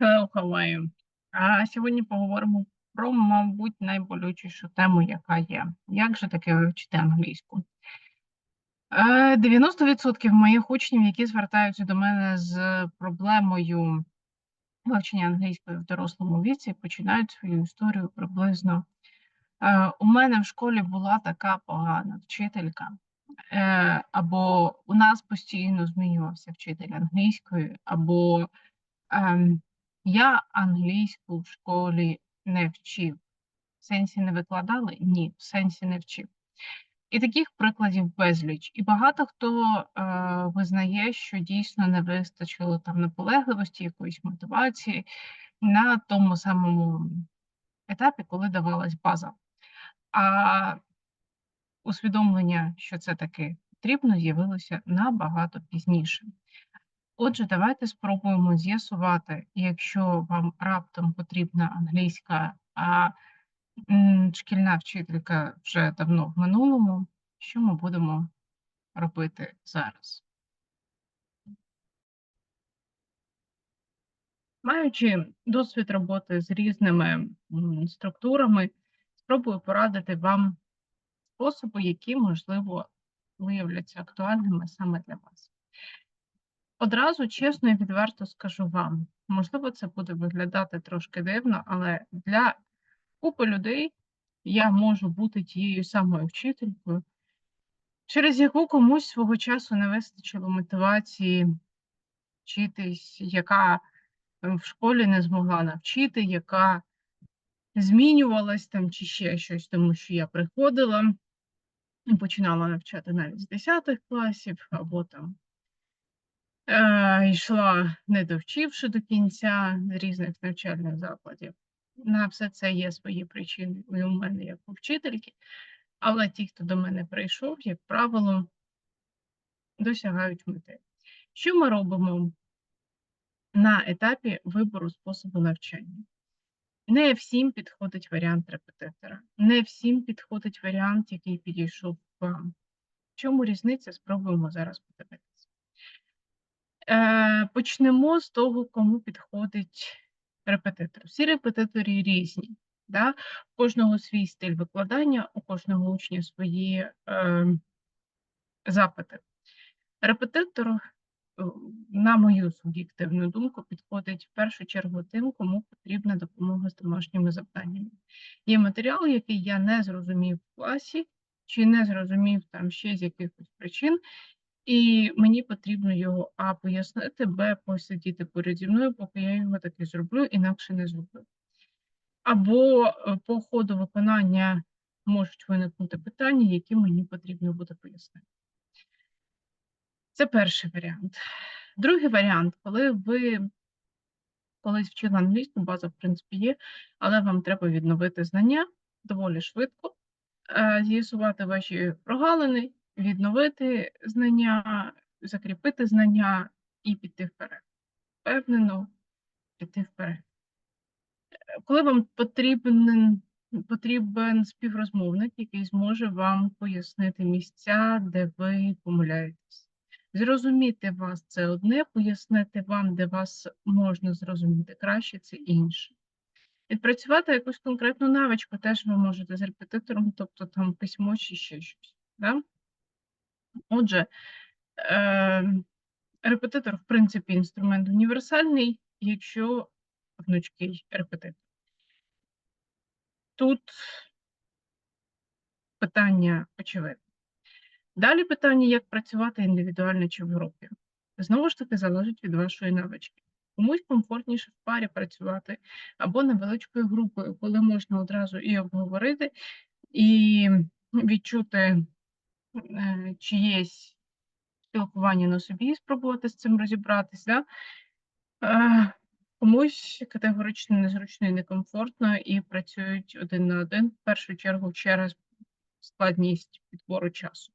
Hello, how are you? А сьогодні поговоримо про, мабуть, найболючішу тему, яка є. Як же таки вивчити англійську? Е, 90% моїх учнів, які звертаються до мене з проблемою вивчення англійської в дорослому віці, починають свою історію приблизно. Е, У мене в школі була така погана вчителька, е, або у нас постійно змінювався вчитель англійської, або ем, я англійську в школі не вчив. В сенсі не викладали? Ні, в сенсі не вчив. І таких прикладів безліч. І багато хто е, визнає, що дійсно не вистачило там наполегливості, якоїсь мотивації на тому самому етапі, коли давалась база. А усвідомлення, що це таки потрібно, з'явилося набагато пізніше. Отже, давайте спробуємо з'ясувати, якщо вам раптом потрібна англійська, а шкільна вчителька вже давно в минулому, що ми будемо робити зараз. Маючи досвід роботи з різними структурами, спробую порадити вам способи, які, можливо, виявляться актуальними саме для вас. Одразу чесно і відверто скажу вам, можливо, це буде виглядати трошки дивно, але для купи людей я можу бути тією самою вчителькою, через яку комусь свого часу не вистачило мотивації вчитись, яка е, в школі не змогла навчити, яка змінювалась там чи ще щось, тому що я приходила і починала навчати навіть з 10 класів, або там йшла, не довчивши до кінця різних навчальних закладів. На все це є свої причини і у мене як у вчительки, але ті, хто до мене прийшов, як правило, досягають мети. Що ми робимо на етапі вибору способу навчання? Не всім підходить варіант репетитора, не всім підходить варіант, який підійшов вам. В чому різниця? Спробуємо зараз подивитися. Е, почнемо з того, кому підходить репетитор. Всі репетиторі різні. Да? У кожного свій стиль викладання, у кожного учня свої е, запити. Репетитор, е, на мою суб'єктивну думку, підходить в першу чергу тим, кому потрібна допомога з домашніми завданнями. Є матеріал, який я не зрозумів в класі, чи не зрозумів там ще з якихось причин, і мені потрібно його А пояснити, Б посидіти поряд зі мною, поки я його таки зроблю, інакше не зроблю. Або е, по ходу виконання можуть виникнути питання, які мені потрібно буде пояснити. Це перший варіант. Другий варіант, коли ви колись вчили англійську, база, в принципі, є, але вам треба відновити знання доволі швидко, е, з'ясувати ваші прогалини, відновити знання, закріпити знання і піти вперед. Впевнено, піти вперед. Е, Коли вам потрібен, потрібен співрозмовник, який зможе вам пояснити місця, де ви помиляєтесь. Зрозуміти вас це одне, пояснити вам, де вас можна зрозуміти краще, це інше. Відпрацювати якусь конкретну навичку теж ви можете з репетитором, тобто там письмо чи ще щось. Да? Отже, е, репетитор, в принципі, інструмент універсальний, якщо гнучкий репетитор. Тут питання очевидне. Далі питання, як працювати індивідуально чи в групі. Знову ж таки, залежить від вашої навички. Комусь комфортніше в парі працювати або невеличкою групою, коли можна одразу і обговорити, і відчути чиєсь спілкування на собі, спробувати з цим розібратися. Е, комусь категорично незручно і некомфортно, і працюють один на один, в першу чергу через складність підбору часу.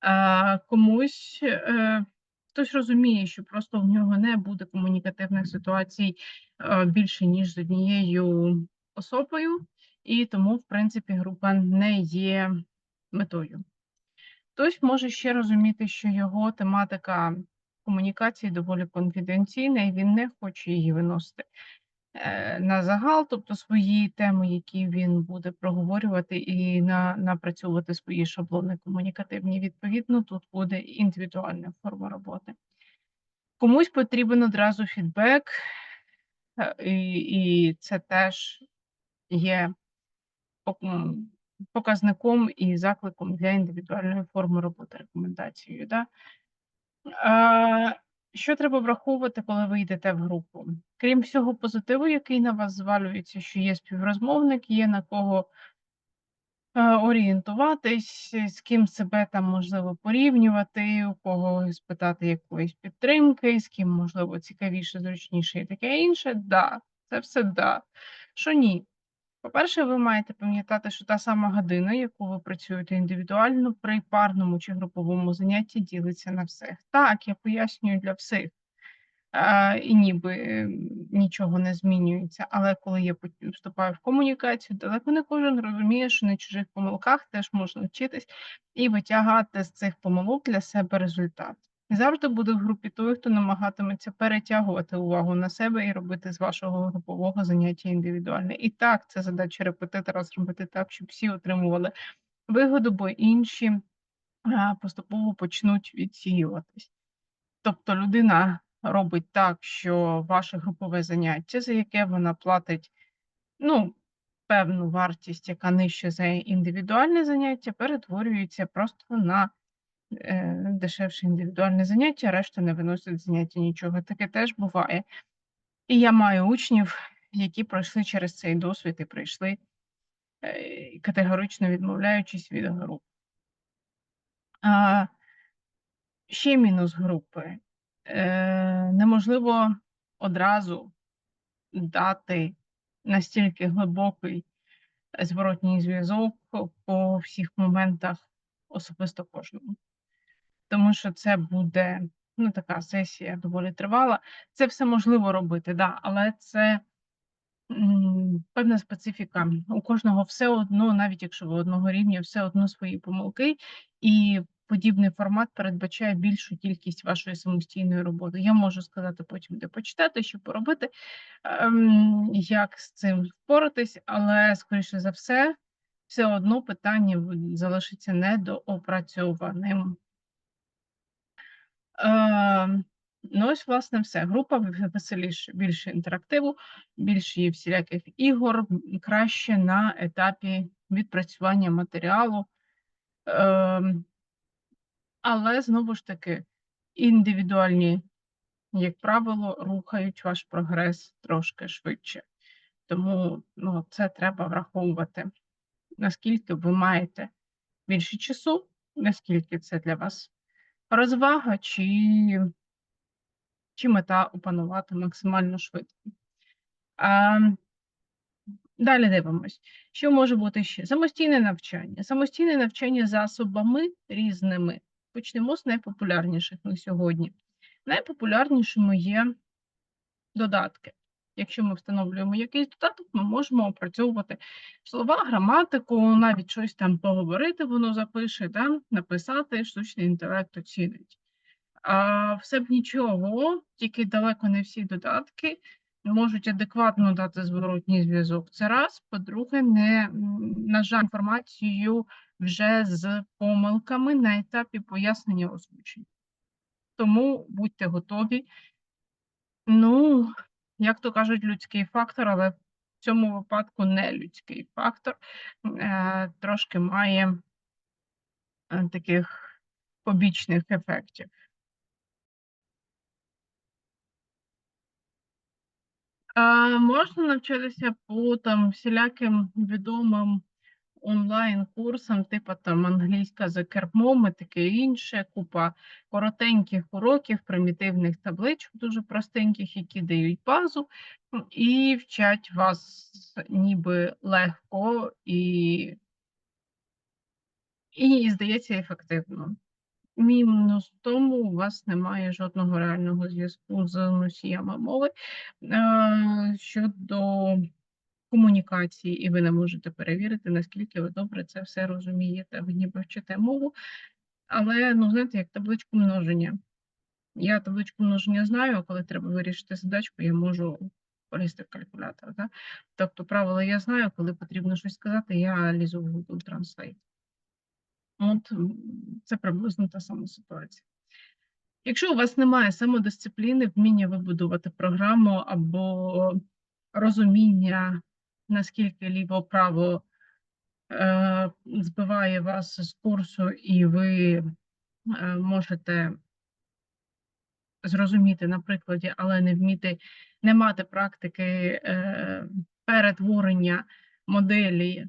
А комусь е, хтось розуміє, що просто в нього не буде комунікативних ситуацій е, більше, ніж з однією особою, і тому, в принципі, група не є метою. Хтось може ще розуміти, що його тематика комунікації доволі конфіденційна, і він не хоче її виносити е, на загал, тобто свої теми, які він буде проговорювати і на, напрацьовувати свої шаблони комунікативні. Відповідно, тут буде індивідуальна форма роботи. Комусь потрібен одразу фідбек, е, і, і це теж є показником і закликом для індивідуальної форми роботи рекомендацією. Да? А, що треба враховувати, коли ви йдете в групу? Крім всього позитиву, який на вас звалюється, що є співрозмовник, є на кого е, орієнтуватись, з ким себе там можливо порівнювати, у кого спитати якоїсь підтримки, з ким можливо цікавіше, зручніше і таке інше. Да, це все да. Що ні? По-перше, ви маєте пам'ятати, що та сама година, яку ви працюєте індивідуально, при парному чи груповому занятті ділиться на всіх. Так, я пояснюю для всіх. А, і ніби е, нічого не змінюється. Але коли я вступаю в комунікацію, далеко не кожен розуміє, що на чужих помилках теж можна вчитись і витягати з цих помилок для себе результат. Завжди буде в групі той, хто намагатиметься перетягувати увагу на себе і робити з вашого групового заняття індивідуальне. І так, це задача репетитора зробити так, щоб всі отримували вигоду, бо інші поступово почнуть відсіюватись. Тобто людина робить так, що ваше групове заняття, за яке вона платить ну, певну вартість, яка нижче за індивідуальне заняття, перетворюється просто на дешевше індивідуальне заняття, решта не виносять заняття нічого. Таке теж буває. І я маю учнів, які пройшли через цей досвід і прийшли е, категорично відмовляючись від груп. А, ще мінус групи. Е, неможливо одразу дати настільки глибокий зворотній зв'язок по всіх моментах особисто кожному. Тому що це буде ну, така сесія доволі тривала. Це все можливо робити, да, але це певна специфіка. У кожного все одно, навіть якщо ви одного рівня, все одно свої помилки, і подібний формат передбачає більшу кількість вашої самостійної роботи. Я можу сказати потім, де почитати, що поробити, ем, як з цим впоратись, але скоріше за все, все одно питання залишиться недоопрацьованим. Ну, ось, власне, все. Група веселіше, більше інтерактиву, більше всіляких ігор, краще на етапі відпрацювання матеріалу. Ем, але знову ж таки, індивідуальні, як правило, рухають ваш прогрес трошки швидше. Тому ну, це треба враховувати, наскільки ви маєте більше часу, наскільки це для вас розвага, чи, чи мета опанувати максимально швидко. А, далі дивимось, що може бути ще? Самостійне навчання. Самостійне навчання засобами різними. Почнемо з найпопулярніших на сьогодні. Найпопулярнішими є додатки. Якщо ми встановлюємо якийсь додаток, ми можемо опрацьовувати слова, граматику, навіть щось там поговорити, воно запише, да? написати, штучний інтелект оцінить. А все б нічого, тільки далеко не всі додатки можуть адекватно дати зворотній зв'язок. Це раз. По-друге, не на жаль, інформацію вже з помилками на етапі пояснення озвучення. Тому будьте готові. Ну, як то кажуть, людський фактор, але в цьому випадку не людський фактор, е, трошки має е, таких побічних ефектів. Можна навчитися по там всіляким відомим онлайн-курсам, типу там англійська за кермом і таке інше, купа коротеньких уроків, примітивних табличок, дуже простеньких, які дають базу, і вчать вас ніби легко і, і здається ефективно. Мінус в тому, у вас немає жодного реального зв'язку з носіями мови е, щодо комунікації, і ви не можете перевірити, наскільки ви добре це все розумієте. Ви ніби вчите мову, але ну знаєте, як табличку множення. Я табличку множення знаю, а коли треба вирішити задачку, я можу полізти в калькулятор, да. Тобто правила я знаю, коли потрібно щось сказати, я лізу в Google Translate. От, це приблизно та сама ситуація. Якщо у вас немає самодисципліни, вміння вибудувати програму або розуміння, наскільки ліво-право е, збиває вас з курсу, і ви е, можете зрозуміти на прикладі, але не вміти, не мати практики е, перетворення моделі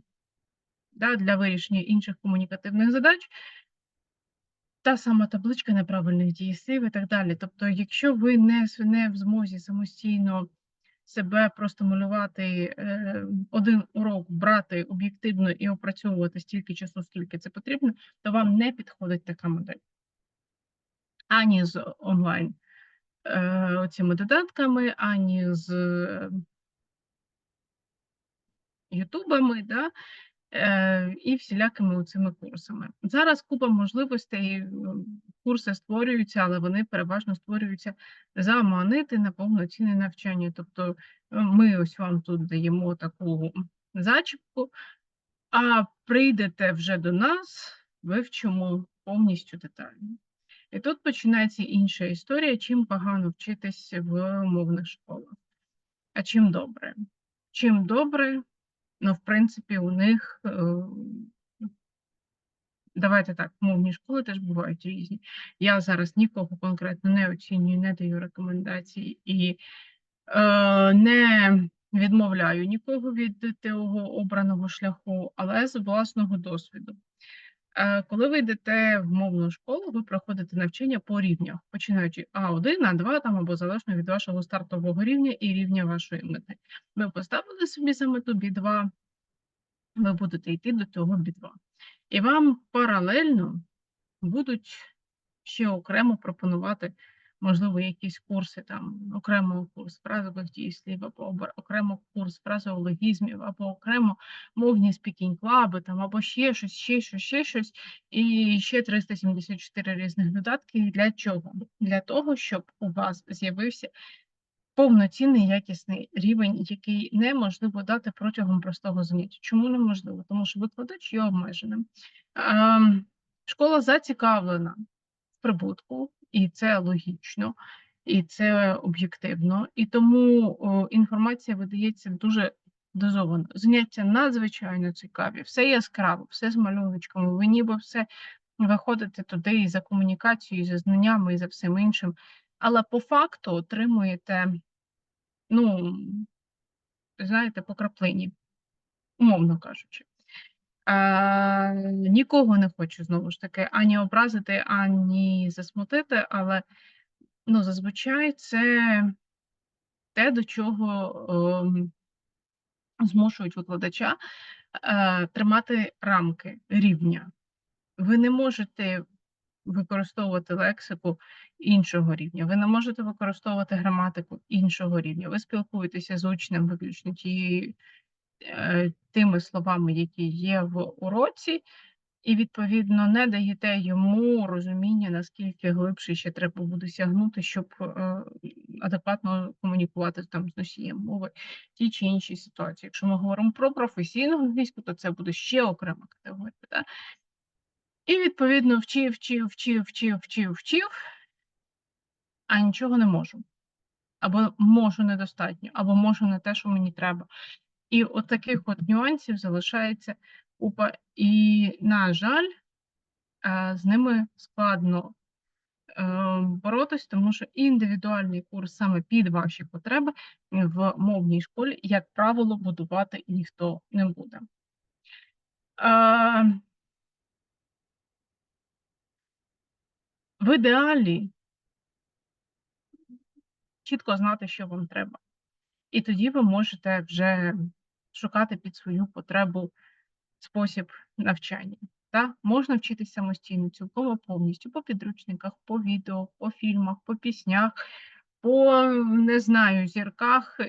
да, для вирішення інших комунікативних задач, та сама табличка неправильних дієслів і так далі. Тобто, якщо ви не, не в змозі самостійно себе простимулювати, е, один урок брати об'єктивно і опрацьовувати стільки часу, скільки це потрібно, то вам не підходить така модель. Ані з онлайн е, оціми додатками, ані з е, ютубами, да, і всілякими цими курсами. Зараз купа можливостей, курси створюються, але вони переважно створюються заманити на повноцінне навчання. Тобто е, ми ось вам тут даємо таку зачіпку, а прийдете вже до нас, вивчимо повністю детально. І тут починається інша історія, чим погано вчитись в мовних школах, а чим добре. Чим добре, ну, в принципі, у них, е, давайте так, мовні школи теж бувають різні. Я зараз нікого конкретно не оцінюю, не даю рекомендацій і е, не відмовляю нікого від того обраного шляху, але з власного досвіду. Е, Коли ви йдете в мовну школу, ви проходите навчання по рівнях, починаючи А1, А2 там або залежно від вашого стартового рівня і рівня вашої мети. Ви поставили собі за мету B2, ви будете йти до того B2. І вам паралельно будуть ще окремо пропонувати, можливо, якісь курси, там окремо курс фразових дієслів, або обр- окремо курс фразеологізмів, або окремо мовні спікінг клаби, там, або ще щось, ще щось, ще щось, і ще 374 різних додатки. Для чого? Для того, щоб у вас з'явився повноцінний якісний рівень, який неможливо дати протягом простого заняття. Чому неможливо? Тому що викладач є обмеженим. Ем, Школа зацікавлена в прибутку, і це логічно, і це об'єктивно. І тому інформація видається дуже дозовано. Заняття надзвичайно цікаві, все яскраво, все з малюночками. Ви ніби все виходите туди і за комунікацією, і за знаннями, і за всім іншим. Але по факту отримуєте, ну, знаєте, по краплині, умовно кажучи. А, нікого не хочу знову ж таки ані образити, ані засмутити, але ну, зазвичай це те, до чого ем, змушують викладача е, тримати рамки рівня. Ви не можете використовувати лексику іншого рівня, ви не можете використовувати граматику іншого рівня. Ви спілкуєтеся з учнем виключно тією е, тими словами, які є в уроці, і, відповідно, не даєте йому розуміння, наскільки глибше ще треба буде сягнути, щоб е, адекватно комунікувати там з носієм мови в тій чи іншій ситуації. Якщо ми говоримо про професійну англійську, то це буде ще окрема категорія. Да? І, відповідно, вчив, вчив, вчив, вчив, вчив, вчив, а нічого не можу. Або можу недостатньо, або можу не те, що мені треба. І от таких от нюансів залишається купа. І, на жаль, е, з ними складно е, боротись, тому що індивідуальний курс саме під ваші потреби в мовній школі, як правило, будувати ніхто не буде. В ідеалі чітко знати, що вам треба. І тоді ви можете вже шукати під свою потребу спосіб навчання. Та? Можна вчитися самостійно, цілком повністю по підручниках, по відео, по фільмах, по піснях, по не знаю, зірках,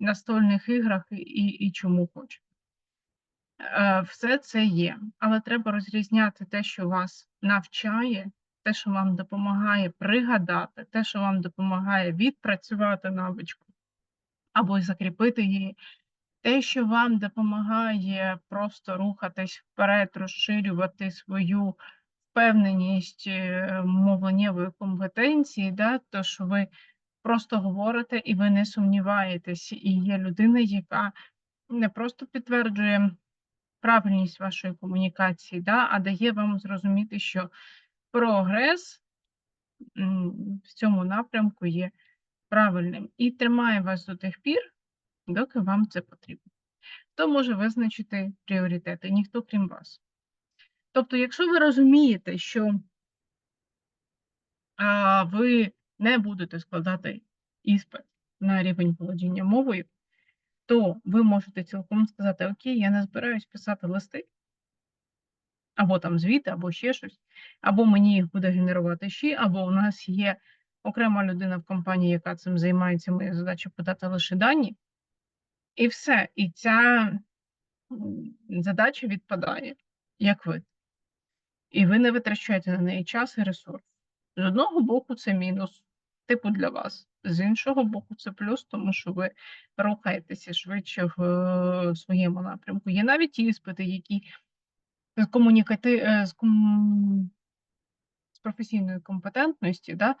настольних іграх і, і чому хочете. Е, Все це є, але треба розрізняти те, що вас навчає, те, що вам допомагає пригадати, те, що вам допомагає відпрацювати навичку або закріпити її, те, що вам допомагає просто рухатись вперед, розширювати свою впевненість е, мовленнєвої компетенції, да, то що ви просто говорите і ви не сумніваєтесь, і є людина, яка не просто підтверджує правильність вашої комунікації, да, а дає вам зрозуміти, що прогрес в цьому напрямку є правильним і тримає вас до тих пір, доки вам це потрібно. Хто може визначити пріоритети? Ніхто крім вас. Тобто, якщо ви розумієте, що а, ви не будете складати іспит на рівень володіння мовою, то ви можете цілком сказати: Окей, я не збираюсь писати листи, або там звіти, або ще щось, або мені їх буде генерувати ще, або у нас є окрема людина в компанії, яка цим займається, моя задача подати лише дані, і все. І ця задача відпадає, як вид. І ви не витрачаєте на неї час і ресурс. З одного боку, це мінус, типу для вас. З іншого боку, це плюс, тому що ви рухаєтеся швидше в е, своєму напрямку. Є навіть іспити, які з комунікати... е, з, ком... з професійної компетентності, да,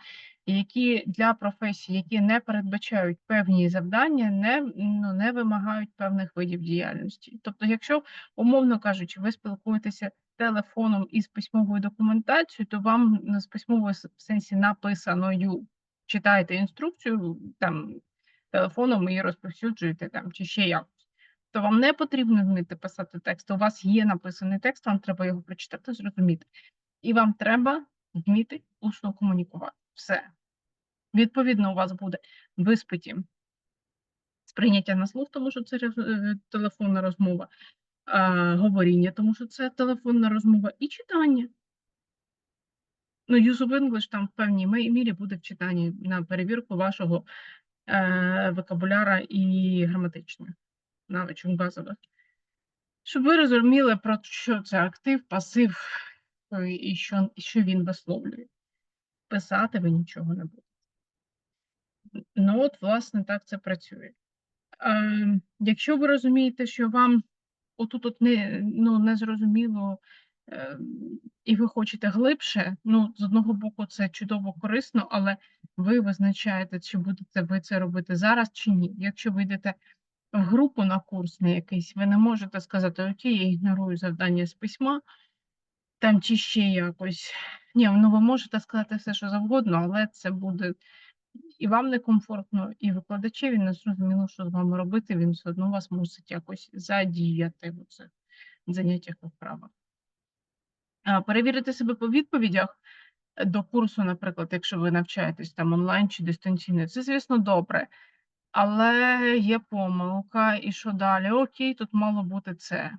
які для професій, які не передбачають певні завдання, не, ну, не вимагають певних видів діяльності. Тобто, якщо, умовно кажучи, ви спілкуєтеся телефоном із письмовою документацією, то вам з письмової сенсі написаною читаєте інструкцію там телефоном і розповсюджуєте там чи ще якось. То вам не потрібно вміти писати текст. У вас є написаний текст, вам треба його прочитати, зрозуміти. І вам треба вміти усно комунікувати. Все. Відповідно, у вас буде в іспиті сприйняття на слух, тому що це е, телефонна розмова, а, говоріння, тому що це телефонна розмова, і читання. Ну, use of English там в певній мірі буде в читанні на перевірку вашого е, вокабуляра і граматичних навичок базових. Щоб ви розуміли, про що це актив, пасив е, і що, і що він висловлює. Писати ви нічого не будете. Ну, от, власне, так це працює. Е, якщо ви розумієте, що вам отут от не, ну, не зрозуміло, е, і ви хочете глибше, ну, з одного боку, це чудово корисно, але ви визначаєте, чи будете ви це робити зараз чи ні. Якщо ви йдете групу на курс на якийсь, ви не можете сказати, окей, я ігнорую завдання з письма, там чи ще якось. Ні, ну ви можете сказати все, що завгодно, але це буде і вам некомфортно, і викладачеві не зрозуміло, що з вами робити, він все одно вас мусить якось задіяти в цих заняттях і вправах. Перевірити себе по відповідях до курсу, наприклад, якщо ви навчаєтесь там онлайн чи дистанційно, це, звісно, добре. Але є помилка, і що далі? Окей, тут мало бути це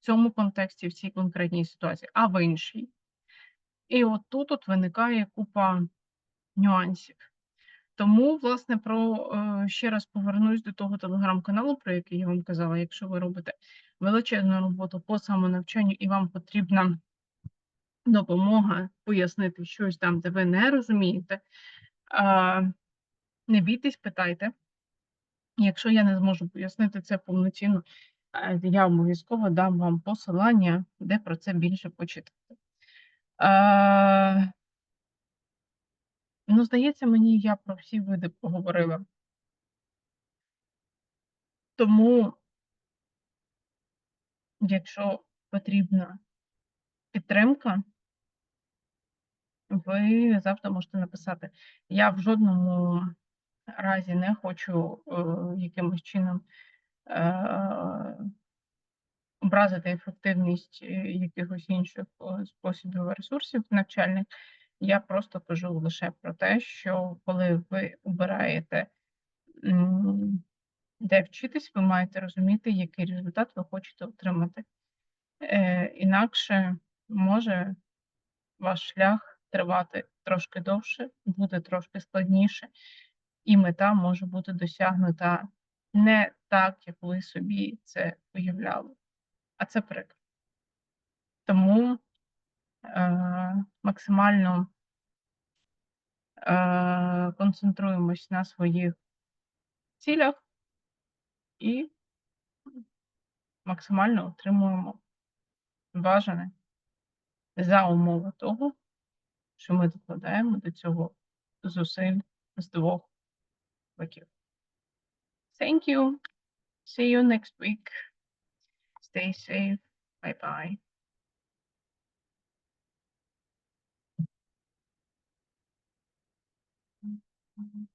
в цьому контексті, в цій конкретній ситуації, а в іншій. І от тут от виникає купа нюансів. Тому, власне, про е, ще раз повернусь до того телеграм-каналу, про який я вам казала. Якщо ви робите величезну роботу по самонавчанню і вам потрібна допомога пояснити щось там, де ви не розумієте, не бійтесь, питайте. Якщо я не зможу пояснити це повноцінно, е, я обов'язково дам вам посилання, де про це більше почитати. А, Ну, здається, мені я про всі види поговорила. Тому, якщо потрібна підтримка, ви завжди можете написати. Я в жодному разі не хочу е, якимось чином е, образити ефективність е, якихось інших способів ресурсів навчальних. Я просто кажу лише про те, що коли ви обираєте, де вчитись, ви маєте розуміти, який результат ви хочете отримати. Інакше може ваш шлях тривати трошки довше, буде трошки складніше, і мета може бути досягнута не так, як ви собі це уявляли, а це прикро. Тому е, максимально е, концентруємось на своїх цілях і максимально отримуємо бажане за умови того, що ми докладаємо до цього зусиль з двох Bakir. Thank you. See you next week. Stay safe. Bye bye. Mm-hmm.